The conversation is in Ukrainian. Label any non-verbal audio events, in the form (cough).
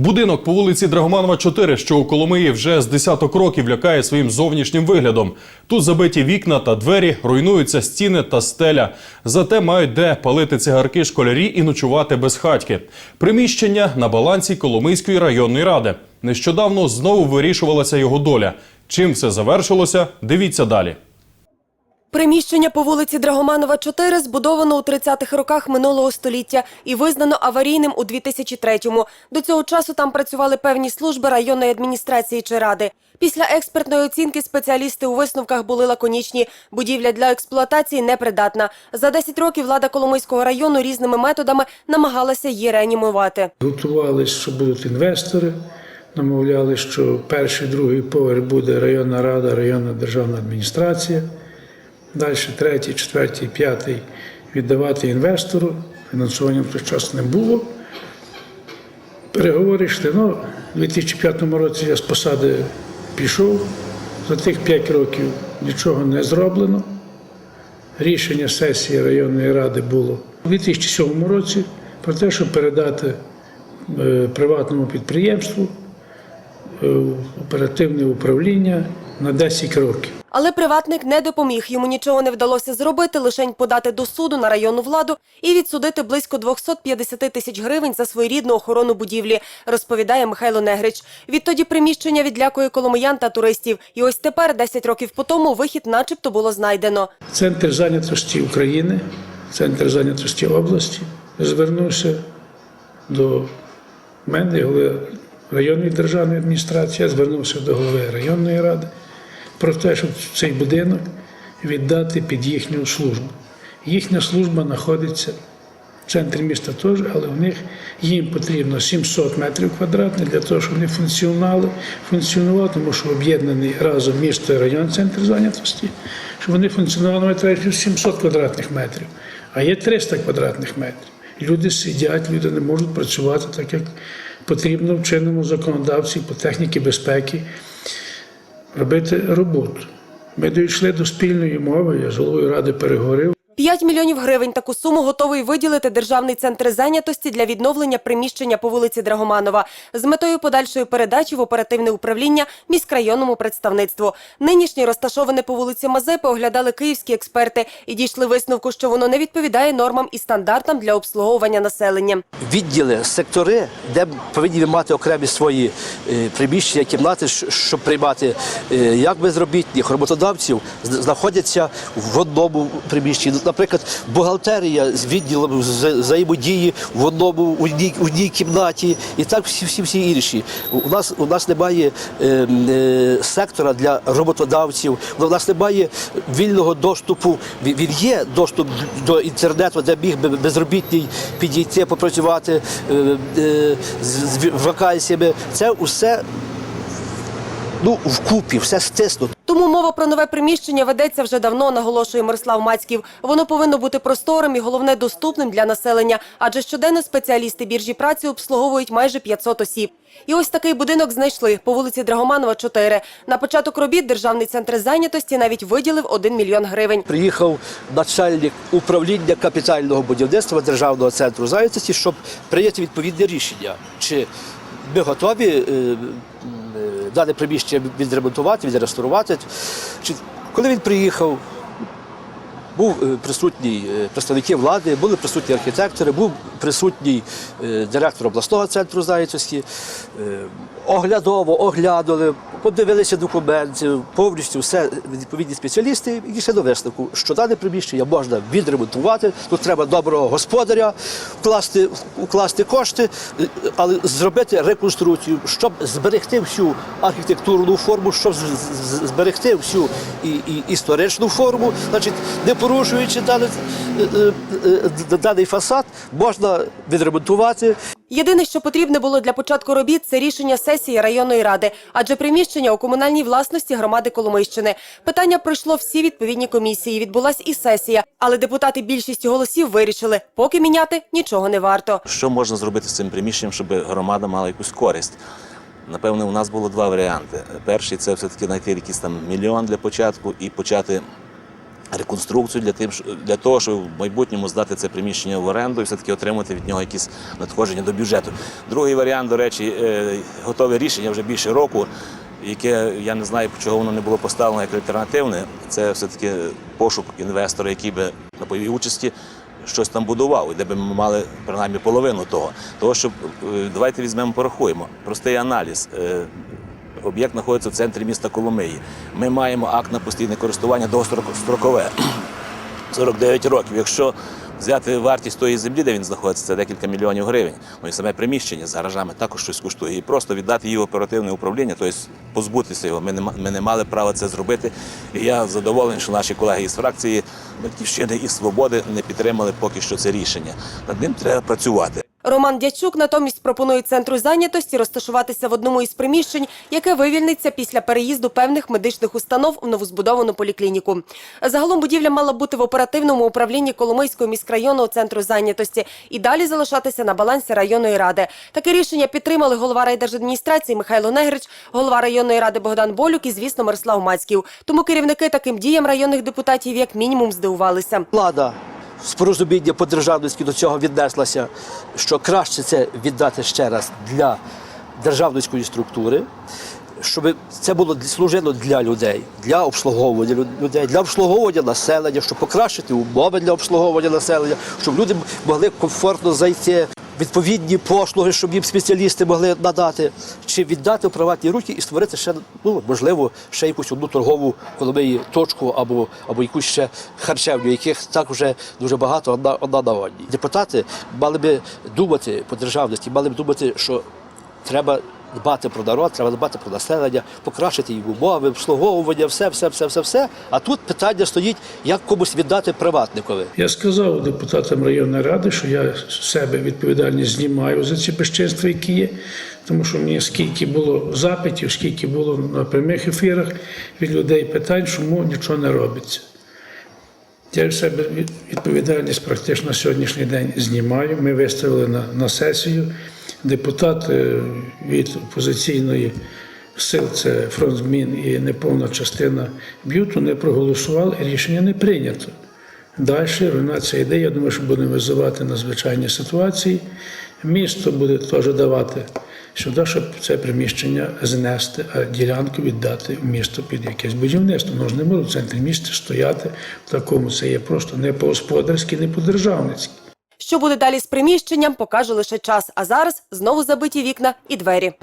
Будинок по вулиці Драгоманова 4, що у Коломиї вже з десяток років лякає своїм зовнішнім виглядом. Тут забиті вікна та двері, руйнуються стіни та стеля. Зате мають де палити цигарки школярі і ночувати без хатьки. Приміщення на балансі Коломийської районної ради. Нещодавно знову вирішувалася його доля. Чим все завершилося? Дивіться далі. Приміщення по вулиці Драгоманова 4 збудовано у 30-х роках минулого століття і визнано аварійним у 2003-му. До цього часу там працювали певні служби районної адміністрації чи ради. Після експертної оцінки спеціалісти у висновках були лаконічні. Будівля для експлуатації непридатна. За 10 років влада Коломийського району різними методами намагалася її реанімувати. Готувалися, що будуть інвестори, намовляли, що перший, другий поверх буде районна рада, районна державна адміністрація. Далі третій, четвертий, п'ятий віддавати інвестору. Фінансування в той час не було. Переговори йшли. Ну, у 2005 році я з посади пішов. За тих 5 років нічого не зроблено. Рішення сесії районної ради було у 2007 році про те, щоб передати е, приватному підприємству е, оперативне управління на 10 років. Але приватник не допоміг. Йому нічого не вдалося зробити, лишень подати до суду на районну владу і відсудити близько 250 тисяч гривень за своєрідну охорону будівлі, розповідає Михайло Негрич. Відтоді приміщення відлякує коломиян та туристів. І ось тепер, 10 років по тому, вихід начебто було знайдено. Центр зайнятості України, Центр зайнятості області звернувся до мене, голови районної державної адміністрації, звернувся до голови районної ради про те, щоб цей будинок віддати під їхню службу. Їхня служба знаходиться в центрі міста теж, але в них їм потрібно 700 метрів квадратних для того, щоб вони функціонували, функціонували, тому що об'єднаний разом місто і район центр зайнятості, щоб вони функціонували, вони треба 700 квадратних метрів, а є 300 квадратних метрів. Люди сидять, люди не можуть працювати так, як потрібно в чинному законодавстві по техніці безпеки робити роботу. Ми дійшли до спільної мови, я з головою ради переговорив. 5 мільйонів гривень таку суму готовий виділити Державний центр зайнятості для відновлення приміщення по вулиці Драгоманова з метою подальшої передачі в оперативне управління міськрайонному представництву. Нинішнє розташоване по вулиці Мазепи оглядали київські експерти і дійшли висновку, що воно не відповідає нормам і стандартам для обслуговування населення. відділи, сектори, де повинні мати окремі свої е, приміщення, кімнати, щоб приймати е, як безробітних роботодавців, знаходяться в одному приміщенні. Наприклад, бухгалтерія з відділом взаємодії в одному в одній, в одній кімнаті, і так всі всі, всі інші. У нас у нас немає е, е, сектора для роботодавців, у нас немає вільного доступу. Він є доступ до інтернету, де міг би безробітний підійти, попрацювати е, е, з, з вакансіями. Це усе ну, вкупі, все стиснуто. Тому мова про нове приміщення ведеться вже давно, наголошує Мирослав Мацьків. Воно повинно бути просторим і головне доступним для населення, адже щоденно спеціалісти біржі праці обслуговують майже 500 осіб. І ось такий будинок знайшли по вулиці Драгоманова, 4. На початок робіт Державний центр зайнятості навіть виділив 1 мільйон гривень. Приїхав начальник управління капітального будівництва Державного центру зайнятості, щоб прийняти відповідне рішення. Чи ми готові е, дане приміщення відремонтувати, відреставрувати. Коли він приїхав, був е, присутній е, представники влади, були присутні архітектори, був присутній е, директор обласного центру зайнятості. Е, Оглядово оглянули, подивилися документи, повністю все відповідні спеціалісти і дійшли до висновку, що дане приміщення можна відремонтувати. Тут треба доброго господаря, вкласти, вкласти кошти, але зробити реконструкцію, щоб зберегти всю архітектурну форму, щоб зберегти всю і, і історичну форму, значить, не порушуючи даний, е, е, е, даний фасад, можна відремонтувати. Єдине, що потрібне було для початку робіт, це рішення сесії районної ради, адже приміщення у комунальній власності громади Коломийщини. Питання пройшло всі відповідні комісії. Відбулась і сесія, але депутати більшістю голосів вирішили, поки міняти нічого не варто. Що можна зробити з цим приміщенням, щоб громада мала якусь користь? Напевне, у нас було два варіанти. Перший це все-таки знайти якийсь там мільйон для початку і почати реконструкцію для, тим, для того, щоб в майбутньому здати це приміщення в оренду і все-таки отримати від нього якісь надходження до бюджету. Другий варіант, до речі, е, готове рішення вже більше року, яке я не знаю, чого воно не було поставлено як альтернативне. Це все-таки пошук інвестора, який би на бойовій участі щось там будував, і де би ми мали принаймні половину того. Того, що е, давайте візьмемо, порахуємо. Простий аналіз. Об'єкт знаходиться в центрі міста Коломиї. Ми маємо акт на постійне користування довгострокове (clears throat) 49 років. Якщо взяти вартість тої землі, де він знаходиться, це декілька мільйонів гривень. Ну і саме приміщення з гаражами також щось коштує. І просто віддати її в оперативне управління, тобто позбутися його. Ми не, ми не мали права це зробити. І я задоволений, що наші колеги із фракції Батьківщини і Свободи не підтримали поки що це рішення. Над ним треба працювати. Роман Дячук натомість пропонує центру зайнятості розташуватися в одному із приміщень, яке вивільниться після переїзду певних медичних установ у новозбудовану поліклініку. Загалом будівля мала бути в оперативному управлінні Коломийського міськрайонного центру зайнятості і далі залишатися на балансі районної ради. Таке рішення підтримали голова райдержадміністрації Михайло Негрич, голова районної ради Богдан Болюк і, звісно, Мирослав Мацьків. Тому керівники таким діям районних депутатів як мінімум здивувалися. Влада з порозуміння по державницьки до цього віднеслася, що краще це віддати ще раз для державницької структури, щоб це було служило для людей, для обслуговування лю- людей, для обслуговування населення, щоб покращити умови для обслуговування населення, щоб люди могли комфортно зайти. Відповідні послуги, щоб їм спеціалісти могли надати, чи віддати в приватні руки і створити ще ну можливо ще якусь одну торгову коломиї точку або або якусь ще харчевню, яких так вже дуже багато одна, одна на одній. Депутати мали би думати по державності, мали б думати, що треба дбати про народ, треба дбати про населення, покращити їм умови, обслуговування, все, все, все, все, все. А тут питання стоїть, як комусь віддати приватникові. Я сказав депутатам районної ради, що я себе відповідальність знімаю за ці безчинства, які є, тому що мені скільки було запитів, скільки було на прямих ефірах від людей питань, чому нічого не робиться. Я в себе відповідальність практично на сьогоднішній день знімаю. Ми виставили на, на сесію. Депутат е, від опозиційної сил, це фронт змін і неповна частина б'юту, не проголосували, рішення не прийнято. Далі руйнація йде. Я думаю, що будемо визивати на звичайні ситуації. Місто буде теж давати сюди, щоб це приміщення знести, а ділянку віддати в місто під якесь будівництво. Воно ж не може в центрі міста стояти в такому. Це є просто не по-господарськи, не по-державницьки. Що буде далі з приміщенням, покаже лише час. А зараз знову забиті вікна і двері.